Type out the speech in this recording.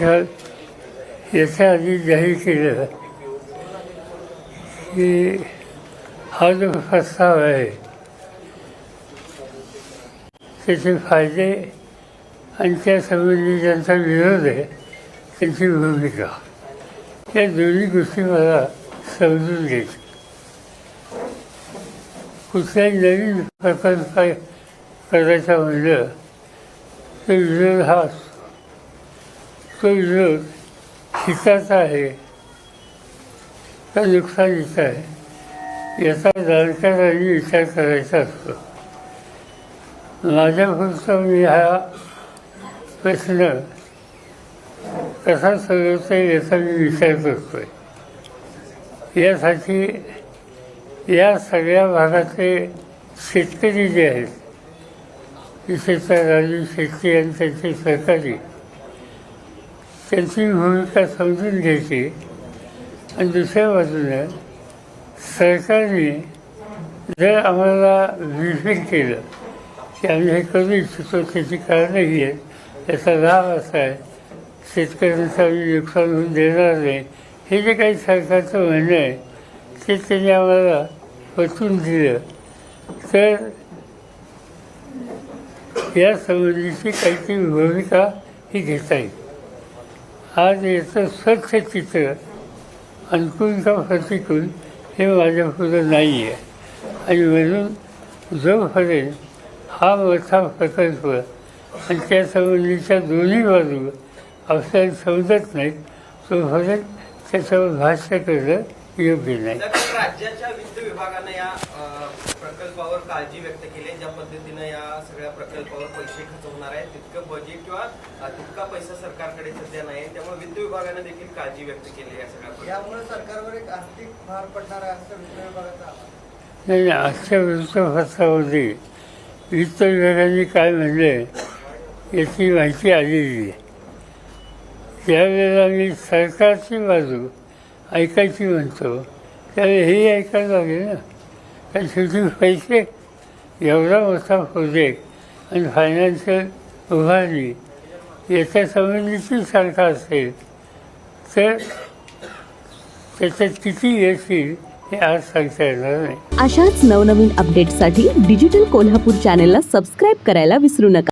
तर याच्या आधी जाहीर केलं की हा जो प्रस्ताव आहे त्याचे फायदे आणि त्यासंबंधी ज्यांचा विरोध आहे त्यांची भूमिका। या दोन्ही गोष्टी मला समजून घ्यायची कुठल्याही नवीन प्रकल्प करायचा म्हणलं तर विरोध हा असतो तो विरोध हिताचा आहे का नुकसानीचा आहे याचा जाणकारांनी विचार करायचा असतो. माझ्या मी हा प्रश्न कसा सोडवता येईल याचा मी विचार करतोय. यासाठी या सगळ्या भागातले शेतकरी जे आहेत विशेषतः राजू शेट्टी आणि त्यांचे सहकारी त्यांची भूमिका समजून घ्यायची. आणि दुसऱ्या बाजूने सरकारने जर आम्हाला व्हिजिट केलं की आम्ही हे करू इच्छितो त्याची कारणं ही आहेत. त्याचा लाभ असा आहे. शेतकऱ्यांचं आम्ही नुकसान होऊन देणार नाही. हे जे काही सरकारचं म्हणणं आहे ते त्यांनी आम्हाला पटवून दिलं. तर या संबंधीची काहीतरी भूमिका ही घेता येईल. आज याचं स्वच्छ चित्र अनुकूल का प्रतिकूल हे माझ्यापुढं नाही आहे आणि म्हणून जो फरेल हा मोठा प्रकल्प आणि त्यासंबंधीच्या दोन्ही बाजू आपल्याला समजत नाहीत. तो तोपर्यंत त्याच्यावर भाष्य करणं योग्य नाही. तर राज्याच्या वित्त विभागानं या अ, प्रकल्पावर काळजी व्यक्त केली. आहे. ज्या पद्धतीनं या सगळ्या प्रकल्पावर पैसे खर्च होणार आहे तितकं बजेट किंवा अ, तितका पैसा सरकारकडे सध्या नाही. त्यामुळे वित्त विभागानं देखील काळजी व्यक्त केली आहे या सगळ्या प्रकल्पावर. यामुळे सरकारवर एक आर्थिक भार पडणार आहे असं वित्त विभागाचा आवाज नाही नाही, आजच्या वृत्तपत्रामध्ये वित्त विभागाने काय म्हणले याची माहिती आलेली आहे ज्यावेळेला मी सरकारची बाजू ऐकायची म्हणतो. तर हे ऐकायला लागेल ना. कारण शेवटी पैसे एवढा मोठा प्रोजेक्ट आणि फायनान्शियल उभारणी याच्या संबंधीची सारखा असेल तर त्याच्यात किती येतील हे आज सांगता येणार नाही. अशाच नवनवीन अपडेटसाठी डिजिटल कोल्हापूर चॅनेलला सबस्क्राईब करायला विसरू नका.